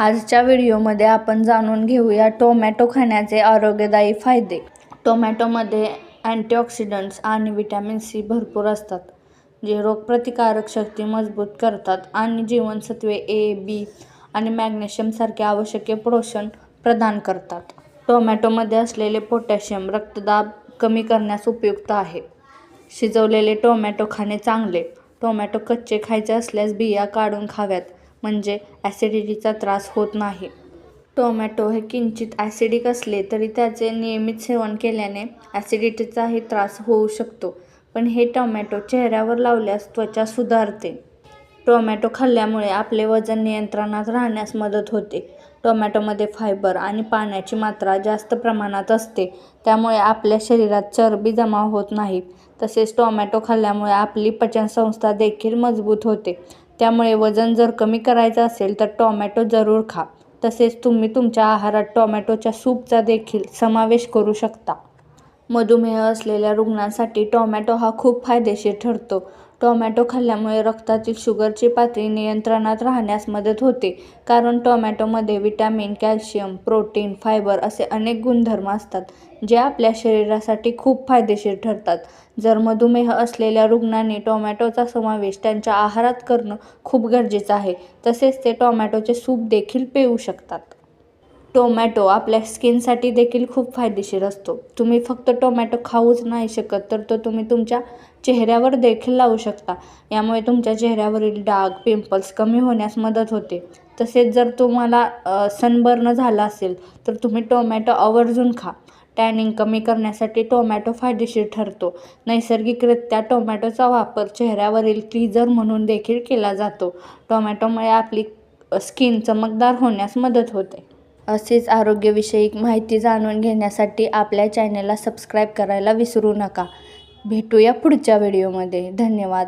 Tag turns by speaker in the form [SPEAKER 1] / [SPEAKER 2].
[SPEAKER 1] आजच्या व्हिडिओमध्ये आपण जाणून घेऊया टोमॅटो खाण्याचे आरोग्यदायी फायदे. टोमॅटोमध्ये अँटीऑक्सिडंट्स आणि विटॅमिन सी भरपूर असतात जे रोगप्रतिकारक शक्ती मजबूत करतात आणि जीवनसत्वे ए बी आणि मॅग्नेशियमसारखे आवश्यक पोषण प्रदान करतात. टोमॅटोमध्ये असलेले पोटॅशियम रक्तदाब कमी करण्यास उपयुक्त आहे. शिजवलेले टोमॅटो खाणे चांगले. टोमॅटो कच्चे खायचे असल्यास बिया काढून खाव्यात. म्हणजे ॲसिडिटीचा त्रास होत नाही. टोमॅटो हे किंचित ॲसिडिक असले तरी त्याचे नियमित सेवन केल्याने ॲसिडिटीचाही त्रास होऊ शकतो पण हे टोमॅटो चेहऱ्यावर लावल्यास त्वचा सुधारते. टोमॅटो खाल्ल्यामुळे आपले वजन नियंत्रणात राहण्यास मदत होते. टोमॅटोमध्ये फायबर आणि पाण्याची मात्रा जास्त प्रमाणात असते त्यामुळे आपल्या शरीरात चरबी जमा होत नाही. तसेच टोमॅटो खाल्ल्यामुळे आपली पचनसंस्था देखील मजबूत होते. त्यामुळे वजन जर कमी करायचं असेल तर टोमॅटो जरूर खा. तसेच तुम्ही तुमच्या आहारात टोमॅटोच्या सूपचा देखील समावेश करू शकता. मधुमेह असलेल्या रुग्णांसाठी टोमॅटो हा खूप फायदेशीर ठरतो. टोमॅटो खाल्ल्यामुळे रक्तातील शुगरची पातळी नियंत्रणात राहण्यास मदत होते कारण टोमॅटोमध्ये व्हिटॅमिन कॅल्शियम प्रोटीन फायबर असे अनेक गुणधर्म असतात जे आपल्या शरीरासाठी खूप फायदेशीर ठरतात. जर मधुमेह असलेल्या रुग्णांनी टोमॅटोचा समावेश त्यांच्या आहारात करणं खूप गरजेचं आहे तसेच ते टोमॅटोचे सूप देखील पिऊ शकतात. टोमॅटो आपल्या स्किनसाठी देखील खूप फायदेशीर असतो. तुम्ही फक्त टोमॅटो खाऊच नाही शकत तर तो तुम्ही तुमच्या चेहऱ्यावर देखील लावू शकता. यामुळे तुमच्या चेहऱ्यावरील डाग पिंपल्स कमी होण्यास मदत होते. तसेच जर तुम्हाला सनबर्न झाला असेल तर तुम्ही टोमॅटो आवर्जून खा. टॅनिंग कमी करण्यासाठी टोमॅटो फायदेशीर ठरतो. नैसर्गिकरित्या टोमॅटोचा वापर चेहऱ्यावरील क्लिझर म्हणून देखील केला जातो. टोमॅटोमुळे आपली स्किन चमकदार होण्यास मदत होते. असेच आरोग्यविषयक माहिती जाणून घेण्यासाठी आपल्या चॅनलला सबस्क्राईब करायला विसरू नका. भेटूया पुढच्या व्हिडिओमध्ये. धन्यवाद.